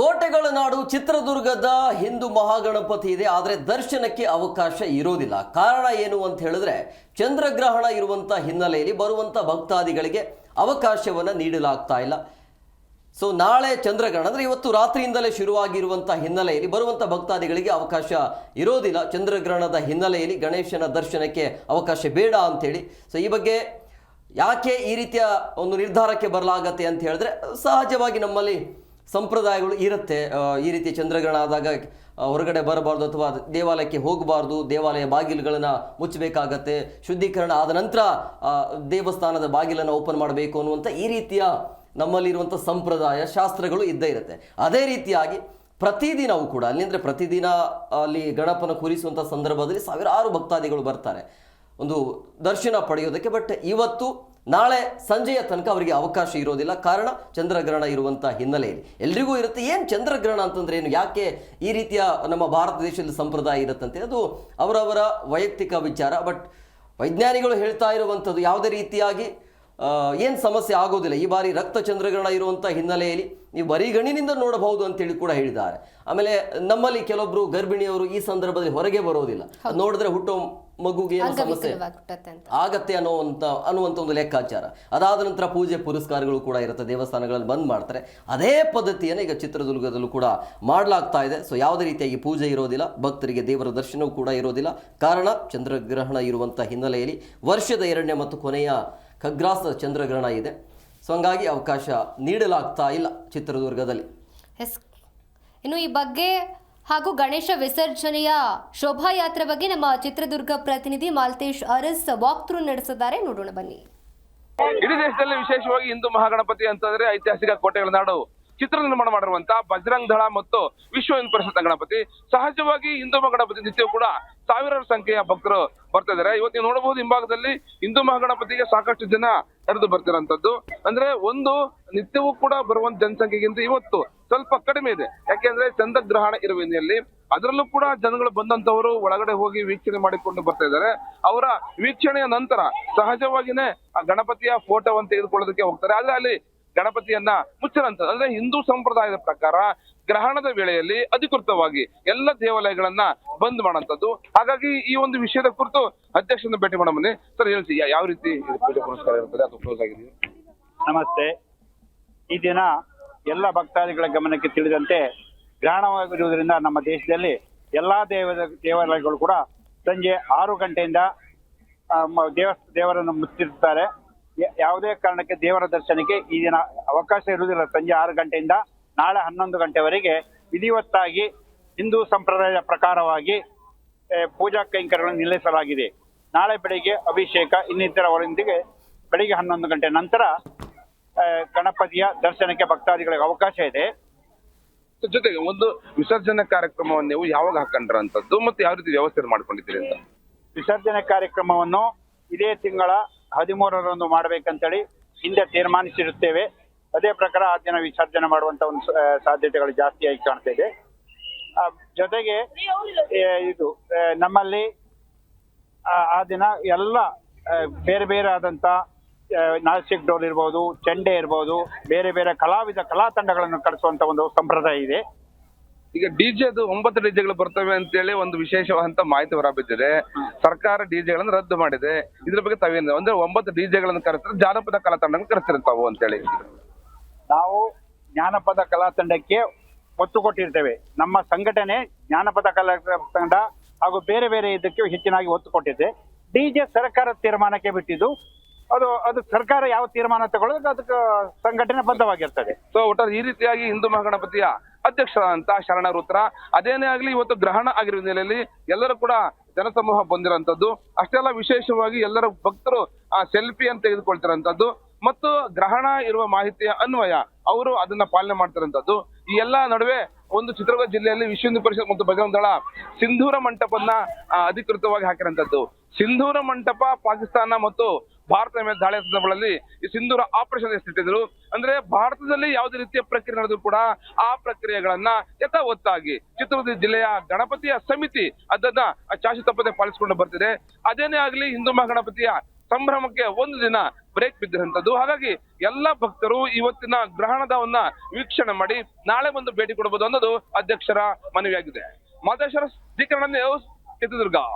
ಕೋಟೆಗಳ ನಾಡು ಚಿತ್ರದುರ್ಗದ ಹಿಂದೂ ಮಹಾಗಣಪತಿ ಇದೆ, ಆದರೆ ದರ್ಶನಕ್ಕೆ ಅವಕಾಶ ಇರೋದಿಲ್ಲ. ಕಾರಣ ಏನು ಅಂತ ಹೇಳಿದ್ರೆ, ಚಂದ್ರಗ್ರಹಣ ಇರುವಂಥ ಹಿನ್ನೆಲೆಯಲ್ಲಿ ಬರುವಂಥ ಭಕ್ತಾದಿಗಳಿಗೆ ಅವಕಾಶವನ್ನು ನೀಡಲಾಗ್ತಾ ಇಲ್ಲ. ಸೊ ನಾಳೆ ಚಂದ್ರಗ್ರಹಣ, ಅಂದರೆ ಇವತ್ತು ರಾತ್ರಿಯಿಂದಲೇ ಶುರುವಾಗಿರುವಂಥ ಹಿನ್ನೆಲೆಯಲ್ಲಿ ಬರುವಂಥ ಭಕ್ತಾದಿಗಳಿಗೆ ಅವಕಾಶ ಇರೋದಿಲ್ಲ. ಚಂದ್ರಗ್ರಹಣದ ಹಿನ್ನೆಲೆಯಲ್ಲಿ ಗಣೇಶನ ದರ್ಶನಕ್ಕೆ ಅವಕಾಶ ಬೇಡ ಅಂಥೇಳಿ ಸೊ ಈ ಬಗ್ಗೆ ಯಾಕೆ ಈ ರೀತಿಯ ಒಂದು ನಿರ್ಧಾರಕ್ಕೆ ಬರಲಾಗತ್ತೆ ಅಂತ ಹೇಳಿದ್ರೆ, ಸಹಜವಾಗಿ ನಮ್ಮಲ್ಲಿ ಸಂಪ್ರದಾಯಗಳು ಇರುತ್ತೆ. ಈ ರೀತಿ ಚಂದ್ರಗ್ರಹಣ ಆದಾಗ ಹೊರಗಡೆ ಬರಬಾರ್ದು ಅಥವಾ ದೇವಾಲಯಕ್ಕೆ ಹೋಗಬಾರ್ದು, ದೇವಾಲಯ ಬಾಗಿಲುಗಳನ್ನು ಮುಚ್ಚಬೇಕಾಗತ್ತೆ. ಶುದ್ಧೀಕರಣ ಆದ ನಂತರ ದೇವಸ್ಥಾನದ ಬಾಗಿಲನ್ನು ಓಪನ್ ಮಾಡಬೇಕು ಅನ್ನುವಂಥ ಈ ರೀತಿಯ ನಮ್ಮಲ್ಲಿರುವಂಥ ಸಂಪ್ರದಾಯ, ಶಾಸ್ತ್ರಗಳು ಇದ್ದೇ ಇರುತ್ತೆ. ಅದೇ ರೀತಿಯಾಗಿ ಪ್ರತಿದಿನವೂ ಕೂಡ, ಅಲ್ಲಿ ಅಂದರೆ ಪ್ರತಿದಿನ ಅಲ್ಲಿ ಗಣಪನ ಕೂರಿಸುವಂಥ ಸಂದರ್ಭದಲ್ಲಿ ಸಾವಿರಾರು ಭಕ್ತಾದಿಗಳು ಬರ್ತಾರೆ. ಒಂದು ದರ್ಶನ ಪಡೆಯೋದಕ್ಕೆ, ಬಟ್ ಇವತ್ತು ನಾಳೆ ಸಂಜೆಯ ತನಕ ಅವರಿಗೆ ಅವಕಾಶ ಇರೋದಿಲ್ಲ. ಕಾರಣ ಚಂದ್ರಗ್ರಹಣ ಇರುವಂಥ ಹಿನ್ನೆಲೆಯಲ್ಲಿ. ಎಲ್ರಿಗೂ ಇರುತ್ತೆ. ಏನು ಚಂದ್ರಗ್ರಹಣ ಅಂತಂದ್ರೆ ಏನು? ಯಾಕೆ ಈ ರೀತಿಯ ನಮ್ಮ ಭಾರತ ದೇಶದಲ್ಲಿ ಸಂಪ್ರದಾಯ ಇರುತ್ತಂತೆ? ಅದು ಅವರವರ ವೈಯಕ್ತಿಕ ವಿಚಾರ. ಬಟ್ ವೈಜ್ಞಾನಿಗಳು ಹೇಳ್ತಾ ಇರುವಂಥದ್ದು ಯಾವುದೇ ರೀತಿಯಾಗಿ ಏನು ಸಮಸ್ಯೆ ಆಗೋದಿಲ್ಲ. ಈ ಬಾರಿ ರಕ್ತ ಚಂದ್ರಗ್ರಹಣ ಇರುವಂಥ ಹಿನ್ನೆಲೆಯಲ್ಲಿ ನೀವು ಬರಿಗಣ್ಣಿನಿಂದ ನೋಡಬಹುದು ಅಂತೇಳಿ ಕೂಡ ಹೇಳಿದ್ದಾರೆ. ಆಮೇಲೆ ನಮ್ಮಲ್ಲಿ ಕೆಲವೊಬ್ಬರು ಗರ್ಭಿಣಿಯವರು ಈ ಸಂದರ್ಭದಲ್ಲಿ ಹೊರಗೆ ಬರೋದಿಲ್ಲ. ನೋಡಿದ್ರೆ ಹುಟ್ಟೋ ಮಗುಗೆ ಏನು ಸಮಸ್ಯೆ. ಆಗತ್ತೆ ಅನ್ನುವಂಥ ಅನ್ನುವಂಥ ಒಂದು ಲೆಕ್ಕಾಚಾರ. ಅದಾದ ನಂತರ ಪೂಜೆ ಪುರಸ್ಕಾರಗಳು ಕೂಡ ಇರುತ್ತೆ ದೇವಸ್ಥಾನಗಳಲ್ಲಿ ಬಂದ್ ಮಾಡ್ತಾರೆ. ಅದೇ ಪದ್ಧತಿಯನ್ನು ಈಗ ಚಿತ್ರದುರ್ಗದಲ್ಲೂ ಕೂಡ ಮಾಡಲಾಗ್ತಾ ಇದೆ. ಸೊ ಯಾವುದೇ ರೀತಿಯಾಗಿ ಪೂಜೆ ಇರೋದಿಲ್ಲ ಭಕ್ತರಿಗೆ ದೇವರ ದರ್ಶನವೂ ಕೂಡ ಇರೋದಿಲ್ಲ. ಕಾರಣ ಚಂದ್ರಗ್ರಹಣ ಇರುವಂಥ ಹಿನ್ನೆಲೆಯಲ್ಲಿ ವರ್ಷದ ಎರಡನೇ ಮತ್ತು ಕೊನೆಯ ಖಗ್ರಾಸ ಚಂದ್ರಗ್ರಹಣ ಇದೆ. ಸೊ ಹಂಗಾಗಿ ಅವಕಾಶ ನೀಡಲಾಗ್ತಾ ಇಲ್ಲ ಚಿತ್ರದುರ್ಗದಲ್ಲಿ. ಎಸ್. ಇನ್ನು ಈ ಬಗ್ಗೆ ಹಾಗೂ ಗಣೇಶ ವಿಸರ್ಜನೆಯ ಶೋಭಾಯಾತ್ರೆ ಬಗ್ಗೆ ನಮ್ಮ ಚಿತ್ರದುರ್ಗ ಪ್ರತಿನಿಧಿ ಮಾಲ್ತೇಶ್ ಅರಸ್ ವಾಕ್ ಥ್ರೂ ನಡೆಸಿದ್ದಾರೆ. ನೋಡೋಣ ಬನ್ನಿ. ಇಡೀ ದೇಶದಲ್ಲಿ ವಿಶೇಷವಾಗಿ ಹಿಂದೂ ಮಹಾಗಣಪತಿ ಅಂತಂದ್ರೆ ಐತಿಹಾಸಿಕ ಕೋಟೆಗಳ ನಾಡು. ಚಿತ್ರ ನಿರ್ಮಾಣ ಮಾಡಿರುವಂತಹ ಬಜರಂಗ್ ದಳ ಮತ್ತು ವಿಶ್ವ ಹಿಂದೂ ಪರಿಷತ್ ಗಣಪತಿ. ಸಹಜವಾಗಿ ಹಿಂದೂ ಮಹಾಗಣಪತಿ ನಿತ್ಯ ಕೂಡ ಸಾವಿರಾರು ಸಂಖ್ಯೆಯ ಭಕ್ತರು ಬರ್ತಾ ಇದ್ದಾರೆ. ಇವತ್ತು ನೀವು ನೋಡಬಹುದು ಹಿಂಭಾಗದಲ್ಲಿ ಹಿಂದೂ ಮಹಾಗಣಪತಿಗೆ ಸಾಕಷ್ಟು ಜನ ನಡೆದು ಬರ್ತಿರೋಂಥದ್ದು ಅಂದ್ರೆ ಒಂದು ನಿತ್ಯವೂ ಕೂಡ ಬರುವಂತ ಜನಸಂಖ್ಯೆಗಿಂತ ಇವತ್ತು ಸ್ವಲ್ಪ ಕಡಿಮೆ ಇದೆ. ಯಾಕೆಂದ್ರೆ ಚಂದ್ರಗ್ರಹಣ ಇರುವ ಹಿನ್ನೆಲೆಯಲ್ಲಿ ಅದರಲ್ಲೂ ಕೂಡ ಜನಗಳು ಬಂದಂತವರು ಒಳಗಡೆ ಹೋಗಿ ವೀಕ್ಷಣೆ ಮಾಡಿಕೊಂಡು ಬರ್ತಾ ಇದ್ದಾರೆ. ಅವರ ವೀಕ್ಷಣೆಯ ನಂತರ ಸಹಜವಾಗಿನೇ ಆ ಗಣಪತಿಯ ಫೋಟೋವನ್ನು ತೆಗೆದುಕೊಳ್ಳೋದಕ್ಕೆ ಹೋಗ್ತಾರೆ. ಆದ್ರೆ ಅಲ್ಲಿ ಗಣಪತಿಯನ್ನ ಮುಚ್ಚಲಂತ ಅಂದ್ರೆ ಹಿಂದೂ ಸಂಪ್ರದಾಯದ ಪ್ರಕಾರ ಗ್ರಹಣದ ವೇಳೆಯಲ್ಲಿ ಅಧಿಕೃತವಾಗಿ ಎಲ್ಲ ದೇವಾಲಯಗಳನ್ನ ಬಂದ್ ಮಾಡೋಂಥದ್ದು ಹಾಗಾಗಿ ಈ ಒಂದು ವಿಷಯದ ಕುರಿತು ಅಧ್ಯಕ್ಷನ ಭೇಟಿ ಮಾಡೋ ಸರ್, ಹೇಳ್ತಿ, ಯಾವ ರೀತಿ ಪೂಜೆ ಪುರಸ್ಕಾರ ಇರ್ತದೆ, ಅದು ಕ್ಲೋಸ್ ಆಗಿದೆ. ನಮಸ್ತೆ. ಈ ದಿನ ಎಲ್ಲ ಭಕ್ತಾದಿಗಳ ಗಮನಕ್ಕೆ ತಿಳಿದಂತೆ ಗ್ರಹಣವಾಗಿರುವುದರಿಂದ ನಮ್ಮ ದೇಶದಲ್ಲಿ ಎಲ್ಲಾ ದೇವ, ದೇವಾಲಯಗಳು ಕೂಡ ಸಂಜೆ ಆರು ಗಂಟೆಯಿಂದ ದೇವ ದೇವರನ್ನು ಮುಚ್ಚಿರುತ್ತಾರೆ. ಯಾವುದೇ ಕಾರಣಕ್ಕೆ ದೇವರ ದರ್ಶನಕ್ಕೆ ಈ ದಿನ ಅವಕಾಶ ಇರುವುದಿಲ್ಲ. ಸಂಜೆ ಆರು ಗಂಟೆಯಿಂದ ನಾಳೆ ಹನ್ನೊಂದು ಗಂಟೆವರೆಗೆ ವಿಧಿವತ್ತಾಗಿ ಹಿಂದೂ ಸಂಪ್ರದಾಯದ ಪ್ರಕಾರವಾಗಿ ಪೂಜಾ ಕೈಂಕರ್ಯಗಳನ್ನು ನಿಲ್ಲಿಸಲಾಗಿದೆ. ನಾಳೆ ಬೆಳಿಗ್ಗೆ ಅಭಿಷೇಕ ಇನ್ನಿತರವರೊಂದಿಗೆ ಬೆಳಿಗ್ಗೆ ಹನ್ನೊಂದು ಗಂಟೆ ನಂತರ ಗಣಪತಿಯ ದರ್ಶನಕ್ಕೆ ಭಕ್ತಾದಿಗಳಿಗೆ ಅವಕಾಶ ಇದೆ. ಜೊತೆಗೆ ಒಂದು ವಿಸರ್ಜನೆ ಕಾರ್ಯಕ್ರಮವನ್ನು ನೀವು ಯಾವಾಗ ಹಾಕೊಂಡ್ರಂತದ್ದು ಮತ್ತೆ ಯಾವ ರೀತಿ ವ್ಯವಸ್ಥೆ ಮಾಡ್ಕೊಂಡಿದ್ದೀರಿ ಅಂತ? ವಿಸರ್ಜನೆ ಕಾರ್ಯಕ್ರಮವನ್ನು ಇದೇ ತಿಂಗಳ ಹದಿಮೂರರಂದು ಮಾಡಬೇಕಂತೇಳಿ ಹಿಂದೆ ತೀರ್ಮಾನಿಸಿರುತ್ತೇವೆ. ಅದೇ ಪ್ರಕಾರ ಆ ದಿನ ವಿಸರ್ಜನೆ ಮಾಡುವಂತ ಒಂದು ಸಾಧ್ಯತೆಗಳು ಜಾಸ್ತಿಯಾಗಿ ಕಾಣ್ತಾ ಇದೆ. ಜೊತೆಗೆ ಇದು ನಮ್ಮಲ್ಲಿ ಆ ದಿನ ಎಲ್ಲ ಬೇರೆ ಬೇರೆ ಆದಂತ ನಾಸಿಕ್ ಡೋಲ್ ಇರ್ಬೋದು ಚೆಂಡೆ ಇರ್ಬೋದು ಬೇರೆ ಬೇರೆ ಕಲಾವಿದ ಕಲಾ ತಂಡಗಳನ್ನು ಕಳಿಸುವಂತ ಒಂದು ಸಂಪ್ರದಾಯ ಇದೆ. ಈಗ ಡಿಜೆದು ಒಂಬತ್ತು ಡಿಜೆಗಳು ಬರ್ತವೆ ಅಂತೇಳಿ ಒಂದು ವಿಶೇಷವಾದಂತ ಮಾಹಿತಿ ಹೊರಬಿದ್ದಿದೆ. ಸರ್ಕಾರ ಡಿಜೆಗಳನ್ನು ರದ್ದು ಮಾಡಿದೆ. ಇದ್ರ ಬಗ್ಗೆ ತಾವೇನು ಅಂದ್ರೆ ಒಂಬತ್ತು ಡಿಜೆಗಳನ್ನು ಕರೆಸಿದ್ರೆ ಜಾನಪದ ಕಲಾ ತಂಡ ಅಂತ ಅಂತೇಳಿ. ನಾವು ಜ್ಞಾನಪದ ಕಲಾ ತಂಡಕ್ಕೆ ಒತ್ತು ಕೊಟ್ಟಿರ್ತೇವೆ. ನಮ್ಮ ಸಂಘಟನೆ ಜ್ಞಾನಪದ ಕಲಾ ತಂಡ ಹಾಗೂ ಬೇರೆ ಬೇರೆ ಇದಕ್ಕೆ ಹೆಚ್ಚಿನಾಗಿ ಒತ್ತು ಕೊಟ್ಟಿದೆ. ಡಿಜೆ ಸರ್ಕಾರ ತೀರ್ಮಾನಕ್ಕೆ ಬಿಟ್ಟಿದ್ದು ಅದು ಅದು ಸರ್ಕಾರ ಯಾವ ತೀರ್ಮಾನ ತಗೊಳ್ಳೋದು, ಅದಕ್ಕೆ ಸಂಘಟನೆ ಬದ್ಧವಾಗಿರ್ತದೆ. ಸೊ ಒಟ್ಟಾರೆ ಈ ರೀತಿಯಾಗಿ ಹಿಂದೂ ಮಹಾಗಣಪತಿಯ ಅಧ್ಯಕ್ಷರಾದಂತ ಶರಣ ರುದ್ರ, ಅದೇನೇ ಆಗಲಿ ಇವತ್ತು ಗ್ರಹಣ ಆಗಿರುವ ನೆಲೆಯಲ್ಲಿ ಎಲ್ಲರೂ ಕೂಡ ಜನಸಮೂಹ ಬಂದಿರೋಂಥದ್ದು. ಅಷ್ಟೆಲ್ಲ ವಿಶೇಷವಾಗಿ ಎಲ್ಲರ ಭಕ್ತರು, ಆ ಸೆಲ್ಫಿಯನ್ನು ತೆಗೆದುಕೊಳ್ತಿರೋಂಥದ್ದು. ಮತ್ತು ಗ್ರಹಣ ಇರುವ ಮಾಹಿತಿಯ ಅನ್ವಯ, ಅವರು ಅದನ್ನ ಪಾಲನೆ ಮಾಡ್ತಿರೋಂಥದ್ದು. ಈ ಎಲ್ಲ ನಡುವೆ ಒಂದು ಚಿತ್ರದುರ್ಗ ಜಿಲ್ಲೆಯಲ್ಲಿ ವಿಶ್ವ ಹಿಂದೂ ಪರಿಷತ್ ಮತ್ತು ಬಜರಂಗ ದಳ ಸಿಂಧೂರ ಮಂಟಪನ್ನ ಅಧಿಕೃತವಾಗಿ ಹಾಕಿರೋಂಥದ್ದು. ಸಿಂಧೂರ ಮಂಟಪ ಪಾಕಿಸ್ತಾನ ಮತ್ತು ಭಾರತದ ಮೇಲೆ ದಾಳಿ ಸಂದರ್ಭಗಳಲ್ಲಿ ಈ ಸಿಂಧೂರ ಆಪರೇಷನ್ ಎಷ್ಟಿಟ್ಟಿದ್ರು ಅಂದ್ರೆ ಭಾರತದಲ್ಲಿ ಯಾವುದೇ ರೀತಿಯ ಪ್ರಕ್ರಿಯೆ ನಡೆದ್ರು ಕೂಡ ಆ ಪ್ರಕ್ರಿಯೆಗಳನ್ನ ಯಥಾವತ್ತಾಗಿ ಚಿತ್ರದುರ್ಗ ಜಿಲ್ಲೆಯ ಗಣಪತಿಯ ಸಮಿತಿ ಅದನ್ನ ಚಾಚು ತಪ್ಪದೆ ಪಾಲಿಸಿಕೊಂಡು ಬರ್ತಿದೆ. ಅದೇನೇ ಆಗಲಿ ಹಿಂದೂ ಮಹಾಗಣಪತಿಯ ಸಂಭ್ರಮಕ್ಕೆ ಒಂದು ದಿನ ಬ್ರೇಕ್ ಬಿದ್ದಿರುವಂತದ್ದು ಹಾಗಾಗಿ ಎಲ್ಲ ಭಕ್ತರು ಇವತ್ತಿನ ಗ್ರಹಣದವನ್ನ ವೀಕ್ಷಣೆ ಮಾಡಿ ನಾಳೆ ಬಂದು ಭೇಟಿ ಕೊಡಬಹುದು ಅನ್ನೋದು ಅಧ್ಯಕ್ಷರ ಮನವಿಯಾಗಿದೆ. ಮಾದೇಶ್ವರ ಚಿತ್ರದುರ್ಗ.